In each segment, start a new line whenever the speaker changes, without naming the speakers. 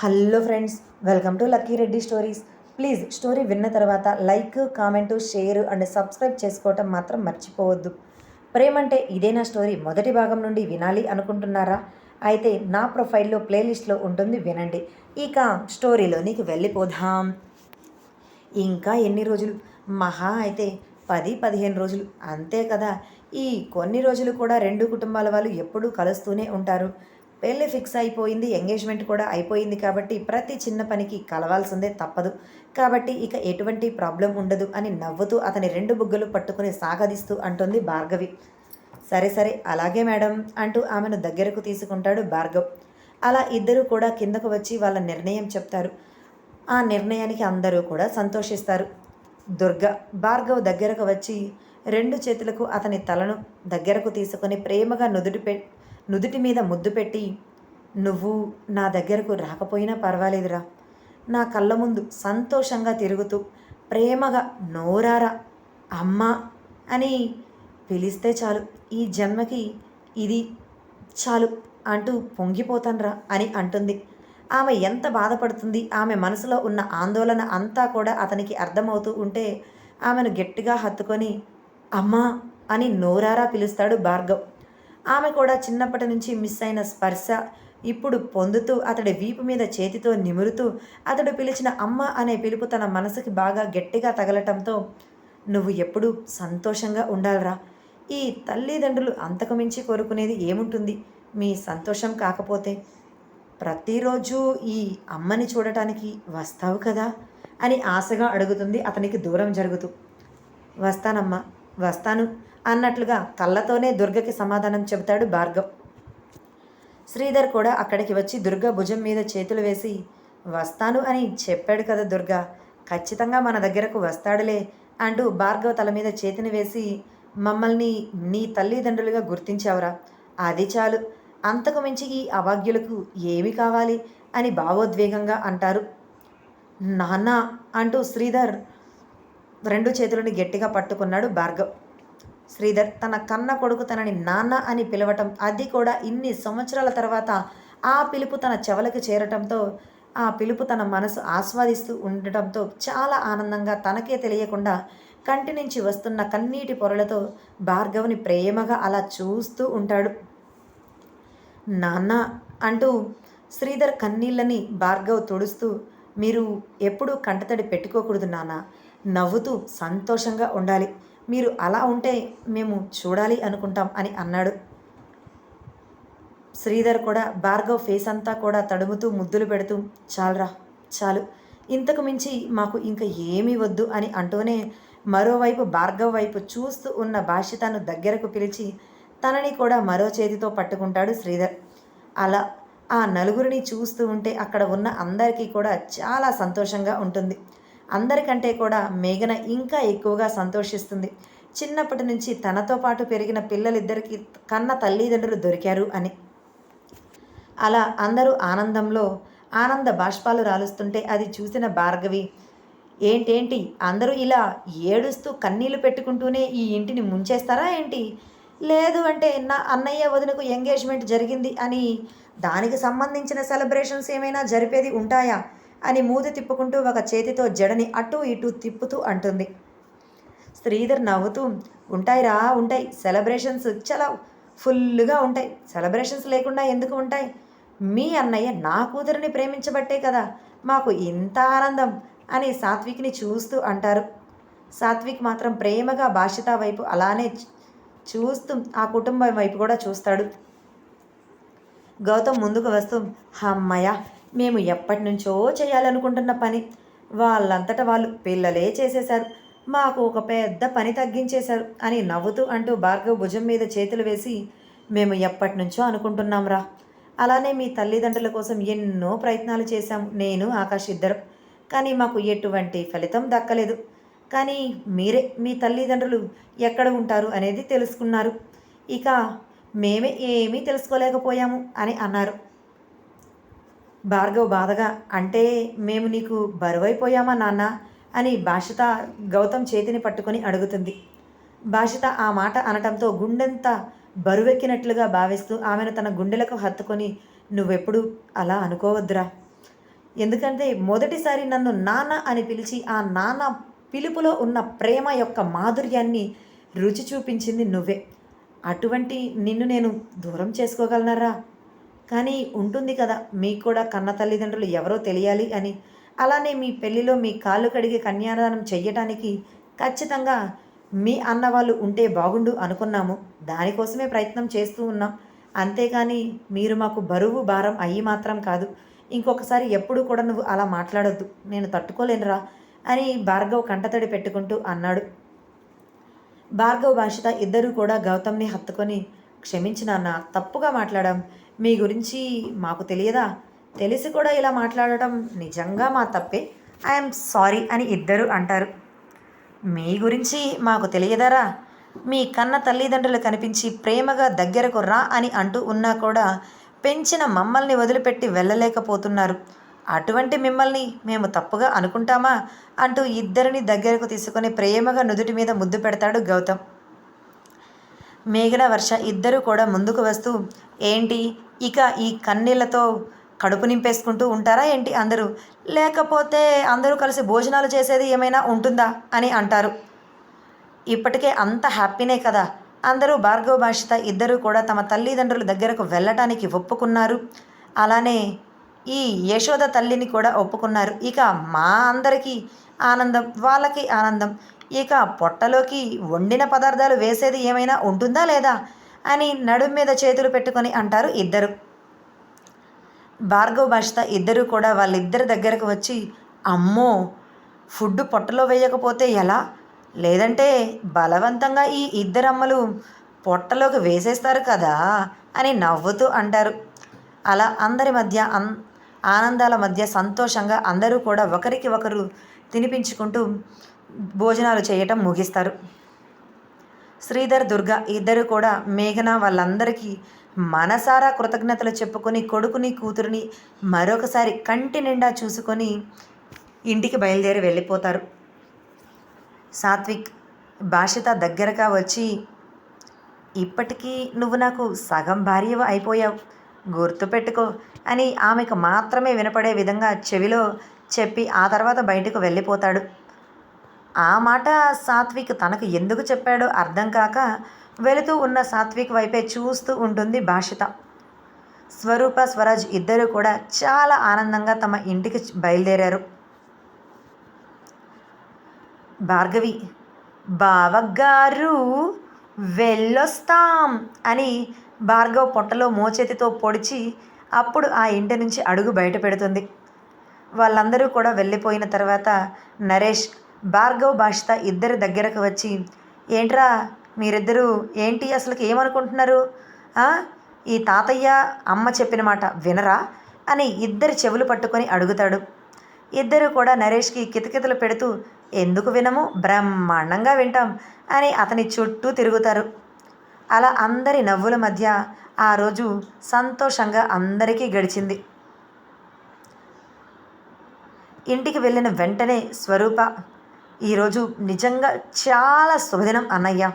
Hello friends welcome to Lucky Reddy stories. Please story విన్న తర్వాత like comment share and subscribe చేసుకోవటం మాత్రం మర్చిపోవద్దు. ప్రేమంటే ఇదే నా స్టోరీ మొదటి భాగం నుండి వినాలి అనుకుంటున్నారా? అయితే నా ప్రొఫైల్లో ప్లేలిస్ట్లో ఉంటుంది వినండి. ఇక స్టోరీలోనికి వెళ్ళిపోదాం. ఇంకా ఎన్ని రోజులు? మహా అయితే పది పదిహేను రోజులు. అంతే కదా. ఈ కొన్ని రోజులు కూడా రెండు కుటుంబాల వాళ్ళు ఎప్పుడూ కలుస్తూనే ఉంటారు. పెళ్ళి ఫిక్స్ అయిపోయింది ఎంగేజ్మెంట్ కూడా అయిపోయింది కాబట్టి ప్రతి చిన్న పనికి కలవాల్సిందే తప్పదు. కాబట్టి ఇక ఎటువంటి ప్రాబ్లం ఉండదు అని నవ్వుతూ అతని రెండు బుగ్గలు పట్టుకుని సాగదీస్తూ అంటుంది భార్గవి. సరే సరే అలాగే మేడం అంటూ ఆమెను దగ్గరకు తీసుకుంటాడు భార్గవ్. అలా ఇద్దరూ కూడా కిందకు వచ్చి వాళ్ళ నిర్ణయం చెప్తారు. ఆ నిర్ణయానికి అందరూ కూడా సంతోషిస్తారు. దుర్గ భార్గవ్ దగ్గరకు వచ్చి రెండు చేతులకు అతని తలను దగ్గరకు తీసుకొని ప్రేమగా నుదుటి పె నుదుటి మీద ముద్దు పెట్టి నువ్వు నా దగ్గరకు రాకపోయినా పర్వాలేదురా. నా కళ్ళ ముందు సంతోషంగా తిరుగుతూ ప్రేమగా నోరారా అమ్మా అని పిలిస్తే చాలు. ఈ జన్మకి ఇది చాలు అంటూ పొంగిపోతాన్రా అని అంటుంది. ఆమె ఎంత బాధపడుతుంది ఆమె మనసులో ఉన్న ఆందోళన అంతా కూడా అతనికి అర్థమవుతూ ఉంటే ఆమెను గట్టిగా హత్తుకొని అమ్మా అని నోరారా పిలుస్తాడు భార్గవ్. ఆమె కూడా చిన్నప్పటి నుంచి మిస్ అయిన స్పర్శ. ఇప్పుడు పొందుతూ అతడి వీపు మీద చేతితో నిమురుతూ అతడు పిలిచిన అమ్మ అనే పిలుపు తన మనసుకి బాగా గట్టిగా తగలటంతో నువ్వు ఎప్పుడూ సంతోషంగా ఉండాలిరా. ఈ తల్లిదండ్రులు అంతకుమించి కోరుకునేది ఏముంటుంది? మీ సంతోషం కాకపోతే ప్రతిరోజు ఈ అమ్మని చూడటానికి వస్తావు కదా అని ఆశగా అడుగుతుంది అతనికి దూరం జరుగుతూ. వస్తానమ్మా వస్తాను. అన్నట్లుగా కళ్ళతోనే దుర్గకి సమాధానం చెబుతాడు భార్గవ్. శ్రీధర్ కూడా అక్కడికి వచ్చి దుర్గ భుజం మీద చేతులు వేసి వస్తాను అని చెప్పాడు కదా దుర్గ. ఖచ్చితంగా మన దగ్గరకు వస్తాడులే అంటూ భార్గవ్ తల మీద చేతిని వేసి మమ్మల్ని నీ తల్లిదండ్రులుగా గుర్తించావురా. అది చాలు. అంతకు మించి ఈ అభాగ్యులకు ఏమి కావాలి అని భావోద్వేగంగా అంటారు. నాన్న అంటూ శ్రీధర్ రెండు చేతులను గట్టిగా పట్టుకున్నాడు భార్గవ్. శ్రీధర్ తన కన్న కొడుకు తనని నాన్న అని పిలవటం అది కూడా ఇన్ని సంవత్సరాల తర్వాత ఆ పిలుపు తన చెవలకు చేరటంతో ఆ పిలుపు తన మనసు ఆస్వాదిస్తూ ఉండటంతో చాలా ఆనందంగా తనకే తెలియకుండా కంటి నుంచి వస్తున్న కన్నీటి పొరలతో భార్గవుని ప్రేమగా అలా చూస్తూ ఉంటాడు. నాన్న అంటూ శ్రీధర్ కన్నీళ్ళని భార్గవ్ తుడుస్తూ మీరు ఎప్పుడూ కంటతడి పెట్టుకోకూడదు నాన్న నవ్వుతూ సంతోషంగా ఉండాలి. మీరు అలా ఉంటే మేము చూడాలి అనుకుంటాం అని అన్నాడు. శ్రీధర్ కూడా భార్గవ్ ఫేస్ అంతా కూడా తడుముతూ ముద్దులు పెడుతూ చాలరా చాలు. ఇంతకు మించి మాకు ఇంకా ఏమీ వద్దు అని అంటూనే మరోవైపు భార్గవ్ వైపు చూస్తూ ఉన్న భాషితను దగ్గరకు పిలిచి తనని కూడా మరో చేతితో పట్టుకుంటాడు శ్రీధర్. అలా ఆ నలుగురిని చూస్తూ ఉంటే అక్కడ ఉన్న అందరికీ కూడా చాలా సంతోషంగా ఉంటుంది. అందరికంటే కూడా మేఘన ఇంకా ఎక్కువగా సంతోషిస్తుంది. చిన్నప్పటి నుంచి తనతో పాటు పెరిగిన పిల్లలిద్దరికీ కన్న తల్లిదండ్రులు దొరికారు అని. అలా అందరూ ఆనందంలో ఆనంద బాష్పాలు రాలుస్తుంటే అది చూసిన భార్గవి ఏంటేంటి అందరూ ఇలా ఏడుస్తూ కన్నీళ్ళు పెట్టుకుంటూనే ఈ ఇంటిని ముంచేస్తారా ఏంటి? లేదు అంటే నా అన్నయ్య వదినకు ఎంగేజ్మెంట్ జరిగింది అని దానికి సంబంధించిన సెలబ్రేషన్స్ ఏమైనా జరిపేది ఉంటాయా? అని మూతి తిప్పుకుంటూ ఒక చేతితో జడని అటు ఇటు తిప్పుతూ అంటుంది. శ్రీధర్ నవ్వుతూ ఉంటాయిరా ఉంటాయి. సెలబ్రేషన్స్ చాలా ఫుల్గా ఉంటాయి. సెలబ్రేషన్స్ లేకుండా ఎందుకు ఉంటాయి? మీ అన్నయ్య నా కూతురిని ప్రేమించబట్టే కదా. మాకు ఇంత ఆనందం అని సాత్విక్ని చూస్తూ అంటారు. సాత్విక్ మాత్రం ప్రేమగా భాషిత వైపు అలానే చూస్తూ ఆ కుటుంబం వైపు కూడా చూస్తాడు. గౌతమ్ ముందుకు వస్తూ అమ్మయ్య మేము ఎప్పటి నుంచో చేయాలనుకుంటున్న పని. వాళ్ళంతట వాళ్ళు పిల్లలే చేసేశారు. మాకు ఒక పెద్ద పని తగ్గించేశారు అని నవ్వుతూ అంటూ భార్గవ్ భుజం మీద చేతులు వేసి మేము ఎప్పటి నుంచో అనుకుంటున్నాం రా అలానే మీ తల్లిదండ్రుల కోసం ఎన్నో ప్రయత్నాలు చేశాం నేను ఆకాష్ ఇద్దరం. కానీ మాకు ఎటువంటి ఫలితం దక్కలేదు. కానీ మీరే మీ తల్లిదండ్రులు ఎక్కడ ఉంటారు అనేది తెలుసుకున్నారు. ఇక మేమే ఏమీ తెలుసుకోలేకపోయాము అని అన్నారు. భార్గవ్ బాధగా అంటే మేము నీకు బరువైపోయామా నాన్న? అని భాషిత గౌతమ్ చేతిని పట్టుకొని అడుగుతుంది. భాషిత ఆ మాట అనటంతో గుండెంత బరువెక్కినట్లుగా భావిస్తూ ఆమెను తన గుండెలకు హత్తుకొని నువ్వెప్పుడు అలా అనుకోవద్దురా. ఎందుకంటే మొదటిసారి నన్ను నాన్న అని పిలిచి ఆ నాన్న పిలుపులో ఉన్న ప్రేమ యొక్క మాధుర్యాన్ని రుచి చూపించింది నువ్వే. అటువంటి నిన్ను నేను దూరం చేసుకోగలనరా? కానీ ఉంటుంది కదా మీకు కూడా కన్న తల్లిదండ్రులు ఎవరో తెలియాలి అని. అలానే మీ పెళ్ళిలో మీ కాళ్ళు కడిగి కన్యాదానం చెయ్యటానికి ఖచ్చితంగా మీ అన్న వాళ్ళు ఉంటే బాగుండు అనుకున్నాము. దానికోసమే ప్రయత్నం చేస్తూ ఉన్నాం. అంతేకాని మీరు మాకు బరువు భారం అయ్యి మాత్రం కాదు. ఇంకొకసారి ఎప్పుడు కూడా నువ్వు అలా మాట్లాడొద్దు. నేను తట్టుకోలేనురా అని భార్గవ్ కంటతడి పెట్టుకుంటూ అన్నాడు. భార్గవ్ భాషిత ఇద్దరూ కూడా గౌతమ్ని హత్తుకొని క్షమించి నాన్న తప్పుగా మాట్లాడాం. మీ గురించి మాకు తెలియదా? తెలిసి కూడా ఇలా మాట్లాడటం నిజంగా మా తప్పే. ఐఎమ్ సారీ అని ఇద్దరు అంటారు. మీ గురించి మాకు తెలియదరా? మీ కన్న తల్లిదండ్రులు కనిపించి ప్రేమగా దగ్గరకు రా అని అంటూ ఉన్నా కూడా పెంచిన మమ్మల్ని వదిలిపెట్టి వెళ్ళలేకపోతున్నారు. అటువంటి మిమ్మల్ని మేము తప్పుగా అనుకుంటామా? అంటూ ఇద్దరిని దగ్గరకు తీసుకొని ప్రేమగా నుదుటి మీద ముద్దు పెడతాడు గౌతమ్. మేఘన వర్ష ఇద్దరు కూడా ముందుకు వస్తూ ఏంటి? ఇక ఈ కన్నీళ్ళతో కడుపు నింపేసుకుంటూ ఉంటారా ఏంటి అందరూ? లేకపోతే అందరూ కలిసి భోజనాలు చేసేది ఏమైనా ఉంటుందా? అని అంటారు. ఇప్పటికే అంత హ్యాపీనే కదా. అందరూ భార్గవ భాషిత ఇద్దరూ కూడా తమ తల్లిదండ్రుల దగ్గరకు వెళ్ళటానికి ఒప్పుకున్నారు. అలానే ఈ యశోద తల్లిని కూడా ఒప్పుకున్నారు. ఇక మా అందరికీ ఆనందం వాళ్ళకి ఆనందం. ఇక పొట్టలోకి వండిన పదార్థాలు వేసేది ఏమైనా ఉంటుందా లేదా అని నడుం మీద చేతులు పెట్టుకొని అంటారు ఇద్దరు. భార్గవ్ భాషిత ఇద్దరు కూడా వాళ్ళిద్దరి దగ్గరకు వచ్చి అమ్మో ఫుడ్ పొట్టలో వేయకపోతే ఎలా? లేదంటే బలవంతంగా ఈ ఇద్దరమ్మలు పొట్టలోకి వేసేస్తారు కదా అని నవ్వుతూ అంటారు. అలా అందరి మధ్య అన్ ఆనందాల మధ్య సంతోషంగా అందరూ కూడా ఒకరికి ఒకరు తినిపించుకుంటూ భోజనాలు చేయటం ముగిస్తారు. శ్రీధర్ దుర్గ ఇద్దరు కూడా మేఘన వాళ్ళందరికీ మనసారా కృతజ్ఞతలు చెప్పుకొని కొడుకుని కూతురుని మరొకసారి కంటి నిండా చూసుకొని ఇంటికి బయలుదేరి వెళ్ళిపోతారు. సాత్విక్ భాషిత దగ్గరగా వచ్చి ఇప్పటికీ నువ్వు నాకు సగం భార్యవు అయిపోయావు. గుర్తుపెట్టుకో అని ఆమెకు మాత్రమే వినపడే విధంగా చెవిలో చెప్పి ఆ తర్వాత బయటకు వెళ్ళిపోతాడు. ఆ మాట సాత్విక్ తనకు ఎందుకు చెప్పాడో అర్థం కాక వెళుతూ ఉన్న సాత్విక్ వైపే చూస్తూ ఉంటుంది భాషిత. స్వరూప స్వరాజ్ ఇద్దరు కూడా చాలా ఆనందంగా తమ ఇంటికి బయలుదేరారు. భార్గవి బావగారు వెళ్ళొస్తాం అని భార్గవ్ పొట్టలో మోచేతితో పొడిచి అప్పుడు ఆ ఇంటి నుంచి అడుగు బయట పెడుతుంది. వాళ్ళందరూ కూడా వెళ్ళిపోయిన తర్వాత నరేష్ భార్గవ్ భాషిత ఇద్దరి దగ్గరకు వచ్చి ఏంట్రా మీరిద్దరూ ఏంటి అసలుకి ఏమనుకుంటున్నారు? ఈ తాతయ్య అమ్మ చెప్పిన మాట వినరా? అని ఇద్దరి చెవులు పట్టుకొని అడుగుతాడు. ఇద్దరు కూడా నరేష్కి కితకితలు పెడుతూ ఎందుకు వినము? బ్రహ్మాండంగా వింటాం అని అతని చుట్టూ తిరుగుతారు. అలా అందరి నవ్వుల మధ్య ఆ రోజు సంతోషంగా అందరికీ గడిచింది. ఇంటికి వెళ్ళిన వెంటనే స్వరూప ఈరోజు నిజంగా చాలా శుభదినం అన్నయ్య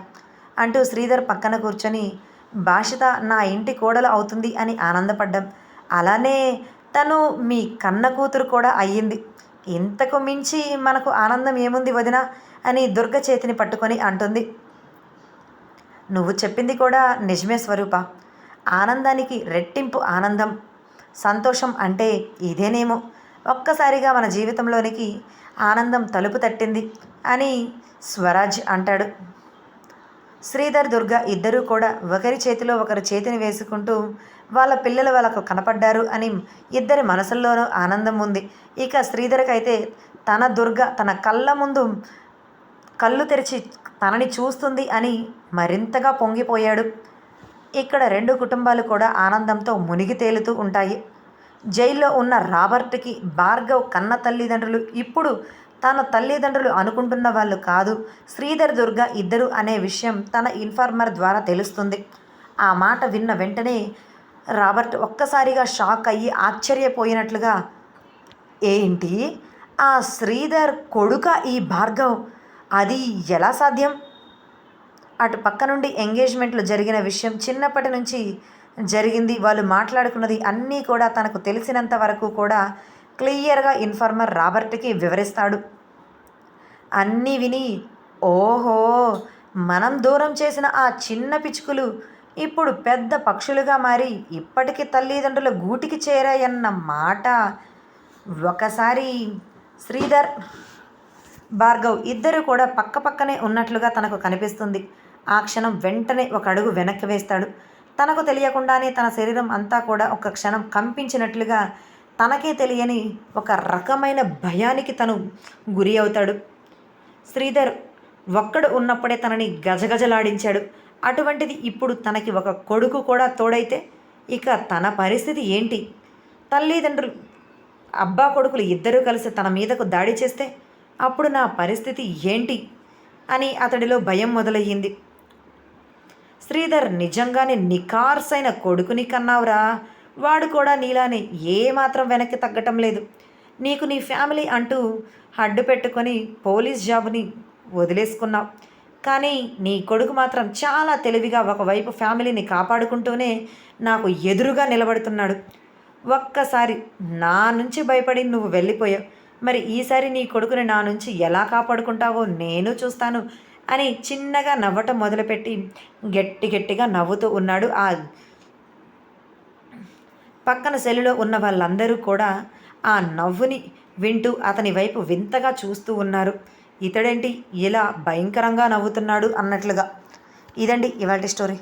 అంటూ శ్రీధర్ పక్కన కూర్చొని భాషిత నా ఇంటి కోడలు అవుతుంది అని ఆనందపడ్డం. అలానే తను మీ కన్న కూతురు కూడా అయ్యింది. ఇంతకు మించి మనకు ఆనందం ఏముంది వదిన అని దుర్గ చేతిని పట్టుకొని అంటుంది. నువ్వు చెప్పింది కూడా నిజమే స్వరూప. ఆనందానికి రెట్టింపు ఆనందం. సంతోషం అంటే ఇదేనేమో. ఒక్కసారిగా మన జీవితంలోనికి ఆనందం తలుపు తట్టింది అని స్వరాజ్ అంటాడు. శ్రీధర్ దుర్గ ఇద్దరూ కూడా ఒకరి చేతిలో ఒకరి చేతిని వేసుకుంటూ వాళ్ళ పిల్లలు వాళ్ళకు కనపడ్డారు అని ఇద్దరి మనసుల్లోనూ ఆనందం ఉంది. ఇక శ్రీధర్కైతే తన దుర్గ తన కళ్ళ ముందు కళ్ళు తెరిచి తనని చూస్తుంది అని మరింతగా పొంగిపోయాడు. ఇక్కడ రెండు కుటుంబాలు కూడా ఆనందంతో మునిగి తేలుతూ ఉంటాయి. జైల్లో ఉన్న రాబర్ట్కి భార్గవ్ కన్న తల్లిదండ్రులు ఇప్పుడు తన తల్లిదండ్రులు అనుకుంటున్న వాళ్ళు కాదు. శ్రీధర్ దుర్గ ఇద్దరు అనే విషయం తన ఇన్ఫార్మర్ ద్వారా తెలుస్తుంది. ఆ మాట విన్న వెంటనే రాబర్ట్ ఒక్కసారిగా షాక్ అయ్యి ఆశ్చర్యపోయినట్లుగా ఏంటి? ఆ శ్రీధర్ కొడుక ఈ భార్గవ్? అది ఎలా సాధ్యం? అటు పక్క నుండి ఎంగేజ్మెంట్లు జరిగిన విషయం చిన్నప్పటి నుంచి జరిగింది. వాళ్ళు మాట్లాడుకున్నది అన్నీ కూడా తనకు తెలిసినంత వరకు కూడా క్లియర్గా ఇన్ఫార్మర్ రాబర్ట్కి వివరిస్తాడు. అన్నీ విని ఓహో మనం దూరం చేసిన ఆ చిన్న పిచ్చుకలు ఇప్పుడు పెద్ద పక్షులుగా మారి ఇప్పటికీ తల్లిదండ్రుల గూటికి చేరాయన్న మాట. ఒకసారి శ్రీధర్ భార్గవ్ ఇద్దరు కూడా పక్క పక్కనే ఉన్నట్లుగా తనకు కనిపిస్తుంది. ఆ క్షణం వెంటనే ఒక అడుగు వెనక్కి వేస్తాడు. తనకు తెలియకుండానే తన శరీరం అంతా కూడా ఒక క్షణం కంపించినట్లుగా తనకే తెలియని ఒక రకమైన భయానికి తను గురి అవుతాడు. శ్రీధర్ ఒక్కడు ఉన్నప్పుడే తనని గజగజలాడించాడు. అటువంటిది ఇప్పుడు తనకి ఒక కొడుకు కూడా తోడైతే ఇక తన పరిస్థితి ఏంటి? తల్లిదండ్రులు అబ్బా కొడుకులు ఇద్దరూ కలిసి తన మీదకు దాడి చేస్తే అప్పుడు నా పరిస్థితి ఏంటి? అని అతడిలో భయం మొదలయ్యింది. శ్రీధర్ నిజంగానే నికార్సైన కొడుకుని కన్నావురా. వాడు కూడా నీలానే ఏమాత్రం వెనక్కి తగ్గటం లేదు. నీకు నీ ఫ్యామిలీ అంటూ అడ్డు పెట్టుకొని పోలీస్ జాబ్ని వదిలేసుకున్నావు కానీ నీ కొడుకు మాత్రం చాలా తెలివిగా ఒకవైపు ఫ్యామిలీని కాపాడుకుంటూనే నాకు ఎదురుగా నిలబడుతున్నాడు. ఒక్కసారి నా నుంచి భయపడి నువ్వు వెళ్ళిపోయావు. మరి ఈసారి నీ కొడుకుని నా నుంచి ఎలా కాపాడుకుంటావో నేను చూస్తాను. అని చిన్నగా నవ్వటం మొదలుపెట్టి గట్టి గట్టిగా నవ్వుతూ ఉన్నాడు ఆ పక్కన సెల్లులో ఉన్న వాళ్ళందరూ కూడా ఆ నవ్వుని వింటూ అతని వైపు వింతగా చూస్తూ ఉన్నారు. ఇతడేంటి? ఇలా భయంకరంగా నవ్వుతున్నాడు అన్నట్లుగా. ఇదండి ఇవాళ స్టోరీ.